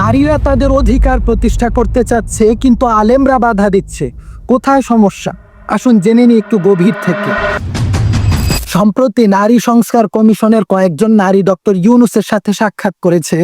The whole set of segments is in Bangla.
নারীরা তাদের অধিকার প্রতিষ্ঠা করতে চাচ্ছে, কিন্তু আলেমরা বাধা দিচ্ছে। কোথায় সমস্যা? আসুন জেনে নিই একটু গভীর থেকে। সম্প্রতি নারী সংস্কার কমিশনের কয়েকজন নারী ডক্টর ইউনুসের সাথে সাক্ষাৎ করেছে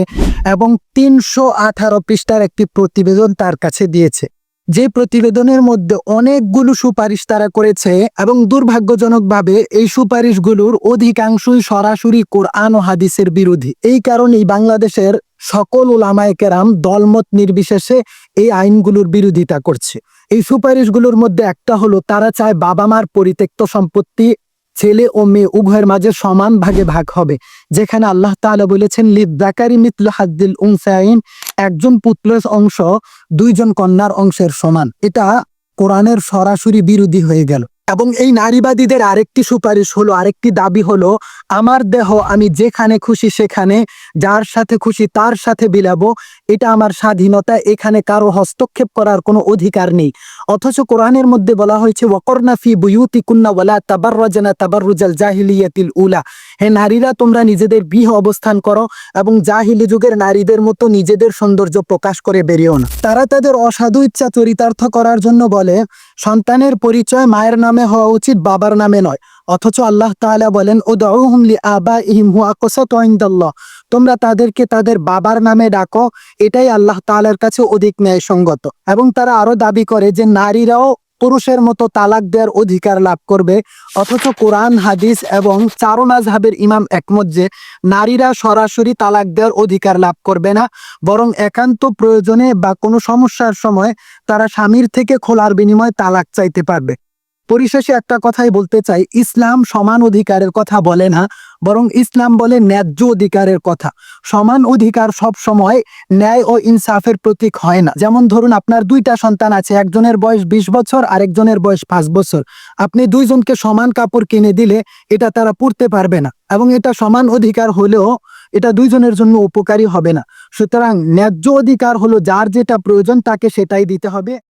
এবং তিনশো আঠারো পৃষ্ঠার একটি প্রতিবেদন তার কাছে দিয়েছে। যে প্রতিবেদনের মধ্যে অনেকগুলো সুপারিশ তারা করেছে এবং দুর্ভাগ্যজনকভাবে এই সুপারিশগুলোর অধিকাংশই সরাসরি কোরআন ও হাদিসের বিরোধী। এই কারণেই বাংলাদেশের সকল ওলামায়ে কেরাম দলমত নির্বিশেষে এই আইনগুলোর বিরোধিতা করছে। এই সুপারিশগুলোর মধ্যে একটা হলো, তারা চায় বাবা মার পরিত্যক্ত সম্পত্তি ছেলে ও মেয়ে উভয়ের মাঝে সমান ভাগে ভাগ হবে। যেখানে আল্লাহ তাআলা বলেছেন লিদ জাকারি মিতলু হাদ্দিল উনসাইন একজন পুত্রের অংশ দুইজন কন্যার অংশের সমান। এটা কোরআনের সরাসরি বিরোধী হয়ে গেল। এবং এই নারীবাদীদের আরেকটি সুপারিশ হলো, আরেকটি দাবি হলো, আমার দেহ আমি যেখানে খুশি সেখানে, যার সাথে খুশি তার সাথে বিলাবো, এটা আমার স্বাধীনতা, এখানে কারও হস্তক্ষেপ করার কোনো অধিকার নেই। অথচ কোরআনের মধ্যে বলা হয়েছে, ওয়াকরনা ফি বুয়ুতি কুন্না ওয়ালা তাবাররাজানা তাবাররুজাল জাহিলিয়াতিল উলা। হে নারীরা, তোমরা নিজেদের বিহ অবস্থান করো এবং জাহিলি যুগের নারীদের মতো নিজেদের সৌন্দর্য প্রকাশ করে বেরিয়েও না। তারা তাদের অসাধু ইচ্ছা চরিতার্থ করার জন্য বলে, সন্তানের পরিচয় মায়ের নামে হওয়া উচিত বাবার নামে নয়। অথচ আল্লাহ তাআলা বলেন ও আবা ইহিম হুয়া ইনদাল্লাহ। তোমরা তাদেরকে তাদের বাবার নামে ডাকো, এটাই আল্লাহ তাআলার কাছে অধিক ন্যায়সঙ্গত। এবং তারা আরও দাবি করে যে, নারীরাও পুরুষের মতো তালাক দেওয়ার অধিকার লাভ করবে। অথচ কোরআন, হাদিস এবং চারো মাযহাবের ইমাম একমত যে, নারীরা সরাসরি তালাক দেওয়ার অধিকার লাভ করবে না, বরং একান্ত প্রয়োজনে বা কোনো সমস্যার সময় তারা স্বামীর থেকে খোলার বিনিময়ে তালাক চাইতে পারবে। পরিশেষে একটা কথাই বলতে চাই, ইসলাম সমান অধিকারের কথা বলে না, বরং ইসলাম বলে ন্যায্য অধিকারের কথা। সমান অধিকার সব সময় ন্যায় ও ইনসাফের প্রতীক হয় না। যেমন ধরুন, আপনার দুইটা সন্তান আছে, একজনের বয়স বিশ বছর, আরেকজনের বয়স পাঁচ বছর। আপনি দুইজনকে সমান কাপড় কিনে দিলে এটা তারা পরতে পারবে না, এবং এটা সমান অধিকার হলেও এটা দুইজনের জন্য উপকারী হবে না। সুতরাং ন্যায্য অধিকার হলো যার যেটা প্রয়োজন, তাকে সেটাই দিতে হবে।